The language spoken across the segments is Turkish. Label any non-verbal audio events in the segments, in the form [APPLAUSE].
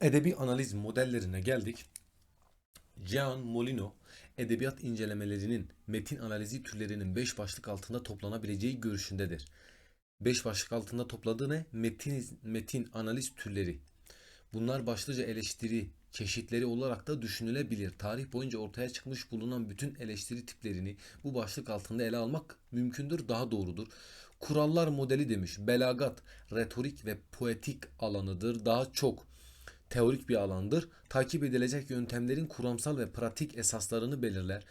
Edebi analiz modellerine geldik. Gian Molino, edebiyat incelemelerinin metin analizi türlerinin 5 başlık altında toplanabileceği görüşündedir. 5 başlık altında topladığı ne? Metin, metin analiz türleri. Bunlar başlıca eleştiri çeşitleri olarak da düşünülebilir. Tarih boyunca ortaya çıkmış bulunan bütün eleştiri tiplerini bu başlık altında ele almak mümkündür, daha doğrudur. Kurallar modeli demiş. Belagat, retorik ve poetik alanıdır. Daha çok teorik bir alandır. Takip edilecek yöntemlerin kuramsal ve pratik esaslarını belirler.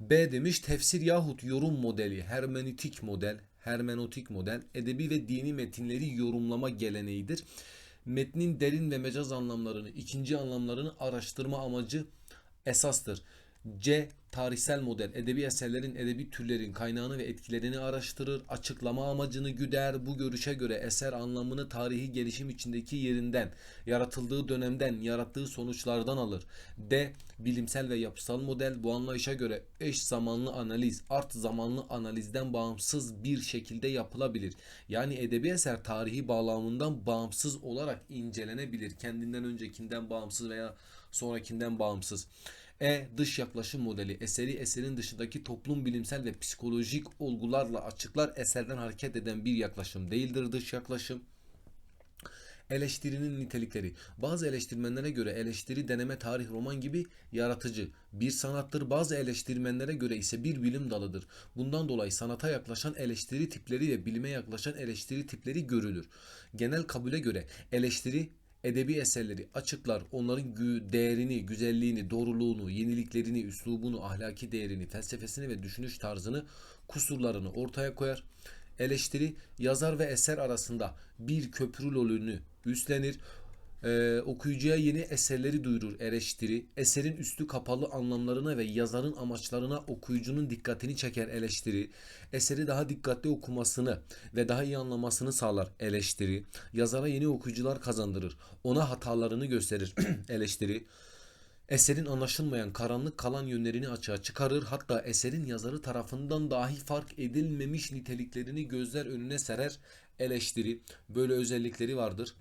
B demiş tefsir yahut yorum modeli, hermeneutik model, hermeneutik model, edebi ve dini metinleri yorumlama geleneğidir. Metnin derin ve mecaz anlamlarını, ikinci anlamlarını araştırma amacı esastır. C. Tarihsel model edebi eserlerin edebi türlerin kaynağını ve etkilerini araştırır, açıklama amacını güder. Bu görüşe göre eser anlamını tarihi gelişim içindeki yerinden, yaratıldığı dönemden, yarattığı sonuçlardan alır. D. Bilimsel ve yapısal model bu anlayışa göre eş zamanlı analiz, art zamanlı analizden bağımsız bir şekilde yapılabilir. Yani edebi eser tarihi bağlamından bağımsız olarak incelenebilir. Kendinden öncekinden bağımsız veya sonrakinden bağımsız. E. Dış yaklaşım modeli eseri eserin dışındaki toplum bilimsel ve psikolojik olgularla açıklar eserden hareket eden bir yaklaşım değildir dış yaklaşım. Eleştirinin nitelikleri. Bazı eleştirmenlere göre eleştiri deneme tarih roman gibi yaratıcı bir sanattır. Bazı eleştirmenlere göre ise bir bilim dalıdır. Bundan dolayı sanata yaklaşan eleştiri tipleri ve bilime yaklaşan eleştiri tipleri görülür. Genel kabule göre eleştiri edebi eserleri açıklar, onların değerini, güzelliğini, doğruluğunu, yeniliklerini, üslubunu, ahlaki değerini, felsefesini ve düşünüş tarzını, kusurlarını ortaya koyar. Eleştiri yazar ve eser arasında bir köprü rolünü üstlenir. Ee, okuyucuya yeni eserleri duyurur eleştiri. Eserin üstü kapalı anlamlarına ve yazarın amaçlarına okuyucunun dikkatini çeker eleştiri. Eseri daha dikkatli okumasını ve daha iyi anlamasını sağlar eleştiri. Yazara yeni okuyucular kazandırır. Ona hatalarını gösterir [CLEARS THROAT] eleştiri. Eserin anlaşılmayan karanlık kalan yönlerini açığa çıkarır. Hatta eserin yazarı tarafından dahi fark edilmemiş niteliklerini gözler önüne serer eleştiri. Böyle özellikleri vardır.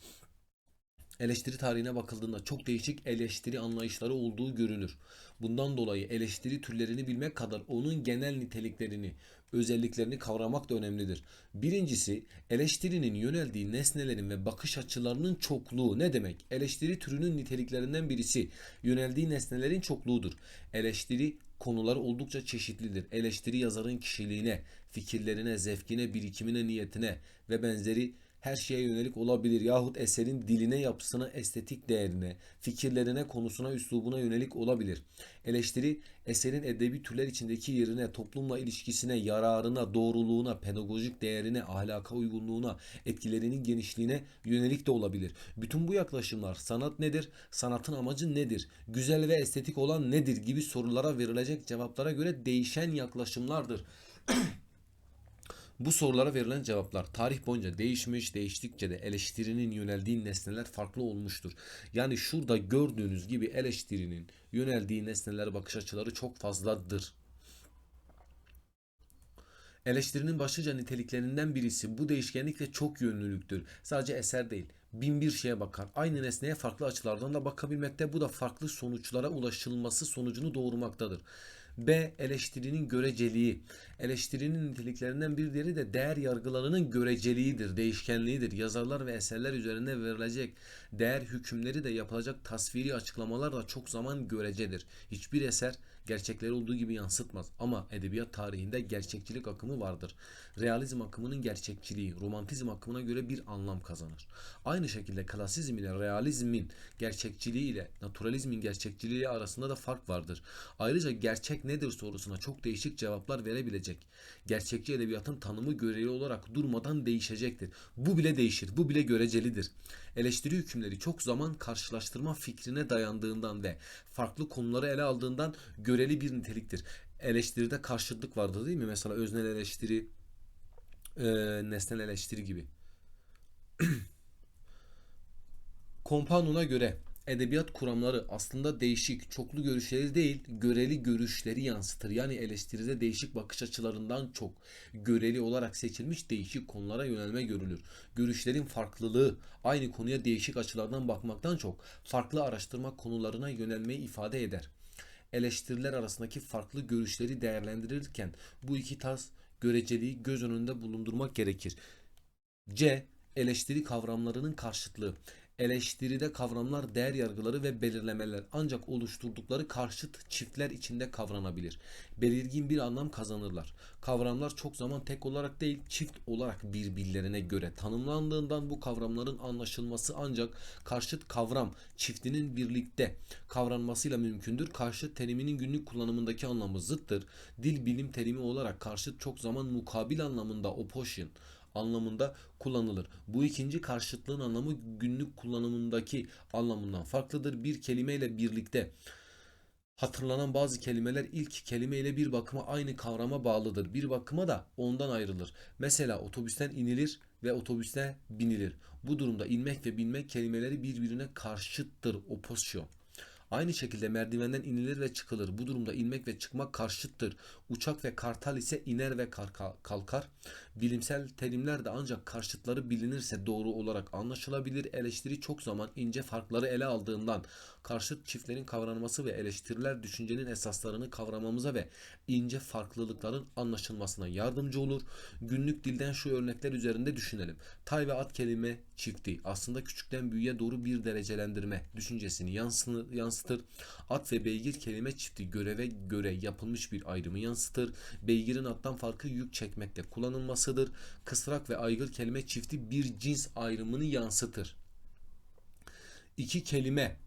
Eleştiri tarihine bakıldığında çok değişik eleştiri anlayışları olduğu görülür. Bundan dolayı eleştiri türlerini bilmek kadar onun genel niteliklerini, özelliklerini kavramak da önemlidir. Birincisi, eleştirinin yöneldiği nesnelerin ve bakış açılarının çokluğu ne demek? Eleştiri türünün niteliklerinden birisi yöneldiği nesnelerin çokluğudur. Eleştiri konuları oldukça çeşitlidir. Eleştiri yazarın kişiliğine, fikirlerine, zevkine, birikimine, niyetine ve benzeri her şeye yönelik olabilir yahut eserin diline, yapısına, estetik değerine, fikirlerine, konusuna, üslubuna yönelik olabilir. Eleştiri eserin edebi türler içindeki yerine, toplumla ilişkisine, yararına, doğruluğuna, pedagojik değerine, ahlaka uygunluğuna, etkilerinin genişliğine yönelik de olabilir. Bütün bu yaklaşımlar sanat nedir? Sanatın amacı nedir? Güzel ve estetik olan nedir? gibi sorulara verilecek cevaplara göre değişen yaklaşımlardır. [CLEARS THROAT] Bu sorulara verilen cevaplar tarih boyunca değişmiş, değiştikçe de eleştirinin yöneldiği nesneler farklı olmuştur. Yani şurada gördüğünüz gibi eleştirinin yöneldiği nesneler bakış açıları çok fazladır. Eleştirinin başlıca niteliklerinden birisi bu değişkenlikle çok yönlülüktür. Sadece eser değil, bin bir şeye bakar. Aynı nesneye farklı açılardan da bakabilmekte. Bu da farklı sonuçlara ulaşılması sonucunu doğurmaktadır. B. Eleştirinin göreceliği. Eleştirinin niteliklerinden bir diğeri de değer yargılarının göreceliğidir, değişkenliğidir. Yazarlar ve eserler üzerinde verilecek değer hükümleri de yapılacak tasviri açıklamalar da çok zaman görecedir. Hiçbir eser gerçekleri olduğu gibi yansıtmaz ama edebiyat tarihinde gerçekçilik akımı vardır. Realizm akımının gerçekçiliği romantizm akımına göre bir anlam kazanır. Aynı şekilde klasizm ile realizmin gerçekçiliği ile naturalizmin gerçekçiliği arasında da fark vardır. Ayrıca gerçek nedir sorusuna çok değişik cevaplar verebilecek. Gerçekçi edebiyatın tanımı göreli olarak durmadan değişecektir. Bu bile değişir, bu bile görecelidir. Eleştiri hükümleri çok zaman karşılaştırma fikrine dayandığından ve farklı konuları ele aldığından göreli bir niteliktir. Eleştiride karşıtlık vardır değil mi? Mesela öznel eleştiri, e, nesnel eleştiri gibi. [CLEARS THROAT] Kompanon'a göre edebiyat kuramları aslında değişik, çoklu görüşleri değil, göreli görüşleri yansıtır. Yani eleştiride değişik bakış açılarından çok göreli olarak seçilmiş değişik konulara yönelme görülür. Görüşlerin farklılığı aynı konuya değişik açılardan bakmaktan çok farklı araştırma konularına yönelmeyi ifade eder. Eleştiriler arasındaki farklı görüşleri değerlendirirken bu iki tarz göreceliği göz önünde bulundurmak gerekir. C. Eleştiri kavramlarının karşıtlığı. Eleştiride kavramlar değer yargıları ve belirlemeler ancak oluşturdukları karşıt çiftler içinde kavranabilir. Belirgin bir anlam kazanırlar. Kavramlar çok zaman tek olarak değil çift olarak birbirlerine göre tanımlandığından bu kavramların anlaşılması ancak karşıt kavram çiftinin birlikte kavranmasıyla mümkündür. Karşıt teriminin günlük kullanımındaki anlamı zıttır. Dil bilim terimi olarak karşıt çok zaman mukabil anlamında opposition anlamında kullanılır. Bu ikinci karşıtlığın anlamı günlük kullanımındaki anlamından farklıdır. Bir kelimeyle birlikte hatırlanan bazı kelimeler ilk kelimeyle bir bakıma aynı kavrama bağlıdır. Bir bakıma da ondan ayrılır. Mesela otobüsten inilir ve otobüste binilir. Bu durumda inmek ve binmek kelimeleri birbirine karşıttır. Opposition. Aynı şekilde merdivenden inilir ve çıkılır. Bu durumda inmek ve çıkmak karşıttır. Uçak ve kartal ise iner ve kalkar. Bilimsel terimler de ancak karşıtları bilinirse doğru olarak anlaşılabilir. Eleştiri çok zaman ince farkları ele aldığından karşıt çiftlerin kavranması ve eleştiriler düşüncenin esaslarını kavramamıza ve ince farklılıkların anlaşılmasına yardımcı olur. Günlük dilden şu örnekler üzerinde düşünelim. Tay ve at kelime çifti aslında küçükten büyüğe doğru bir derecelendirme düşüncesini yansıtır. At ve beygir kelime çifti göreve göre yapılmış bir ayrımı yansıtır. Beygirin attan farkı yük çekmekte kullanılmasıdır. Kısrak ve aygır kelime çifti bir cins ayrımını yansıtır. İki kelime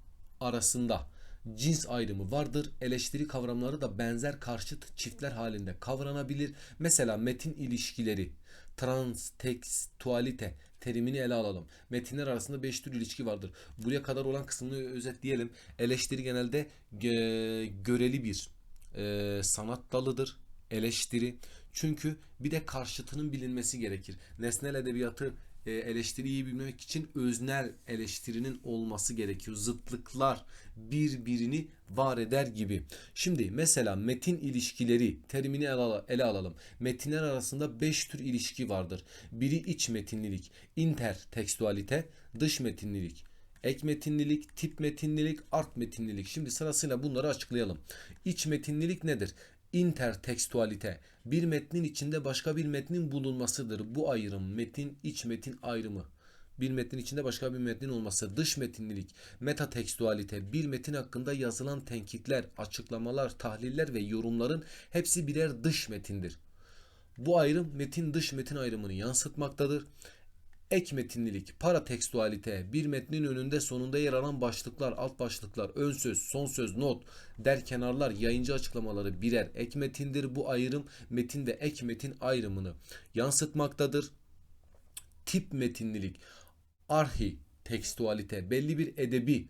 arasında cins ayrımı vardır. Eleştiri kavramları da benzer karşıt çiftler halinde kavranabilir. Mesela metin ilişkileri, transtekstualite terimini ele alalım. Metinler arasında 5 tür ilişki vardır. Buraya kadar olan kısmını özetleyelim. Eleştiri genelde gö- göreli bir e, sanat dalıdır. Eleştiri. Çünkü bir de karşıtının bilinmesi gerekir. Nesnel edebiyatı e, eleştiriyi bilmek için öznel eleştirinin olması gerekiyor. Zıtlıklar birbirini var eder gibi. Şimdi mesela metin ilişkileri terimini ele, alalım. Metinler arasında 5 tür ilişki vardır. Biri iç metinlilik, intertekstualite, dış metinlilik, ek metinlilik, tip metinlilik, art metinlilik. Şimdi sırasıyla bunları açıklayalım. İç metinlilik nedir? İntertekstualite bir metnin içinde başka bir metnin bulunmasıdır. Bu ayrım metin iç metin ayrımı. Bir metnin içinde başka bir metnin olması, dış metinlilik, metatekstualite, bir metin hakkında yazılan tenkitler, açıklamalar, tahliller ve yorumların hepsi birer dış metindir. Bu ayrım metin dış metin ayrımını yansıtmaktadır. Ek metinlilik, paratekstualite, bir metnin önünde sonunda yer alan başlıklar, alt başlıklar, ön söz, son söz, not, der kenarlar, yayıncı açıklamaları birer ek metindir. Bu ayrım metin ve ek metin ayrımını yansıtmaktadır. Tip metinlilik, arhi tekstualite, belli bir edebi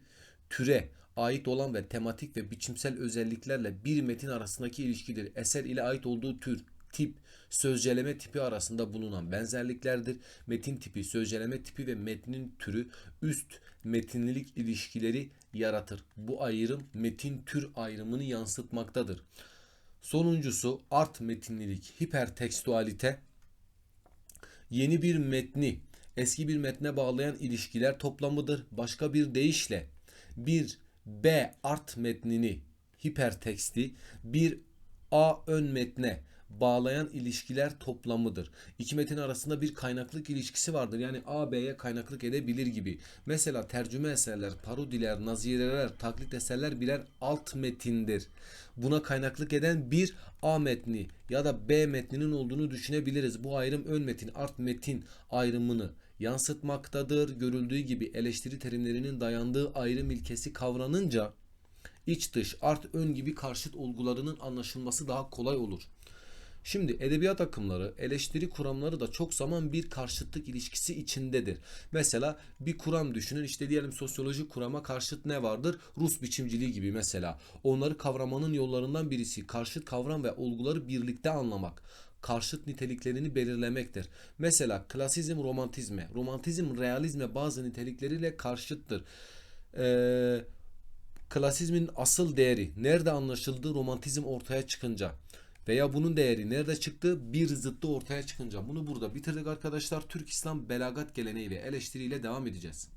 türe ait olan ve tematik ve biçimsel özelliklerle bir metin arasındaki ilişkidir. Eser ile ait olduğu tür, tip, sözceleme tipi arasında bulunan benzerliklerdir. Metin tipi, sözceleme tipi ve metnin türü üst metinlilik ilişkileri yaratır. Bu ayrım metin tür ayrımını yansıtmaktadır. Sonuncusu art metinlilik, hipertekstualite yeni bir metni eski bir metne bağlayan ilişkiler toplamıdır. Başka bir deyişle bir B art metnini hiperteksti bir A ön metne bağlayan ilişkiler toplamıdır. İki metin arasında bir kaynaklık ilişkisi vardır. Yani A B'ye kaynaklık edebilir gibi. Mesela tercüme eserler, parodiler, nazireler, taklit eserler birer alt metindir. Buna kaynaklık eden bir A metni ya da B metninin olduğunu düşünebiliriz. Bu ayrım ön metin, art metin ayrımını yansıtmaktadır. Görüldüğü gibi eleştiri terimlerinin dayandığı ayrım ilkesi kavranınca iç dış, art ön gibi karşıt olgularının anlaşılması daha kolay olur. Şimdi edebiyat akımları, eleştiri kuramları da çok zaman bir karşıtlık ilişkisi içindedir. Mesela bir kuram düşünün işte diyelim sosyolojik kurama karşıt ne vardır? Rus biçimciliği gibi mesela. Onları kavramanın yollarından birisi karşıt kavram ve olguları birlikte anlamak karşıt niteliklerini belirlemektir. Mesela klasizm romantizme, romantizm realizme bazı nitelikleriyle karşıttır. Ee, klasizmin asıl değeri nerede anlaşıldı romantizm ortaya çıkınca veya bunun değeri nerede çıktı? Bir zıttı ortaya çıkınca. Bunu burada bitirdik arkadaşlar. Türk İslam belagat geleneğiyle eleştiriyle devam edeceğiz.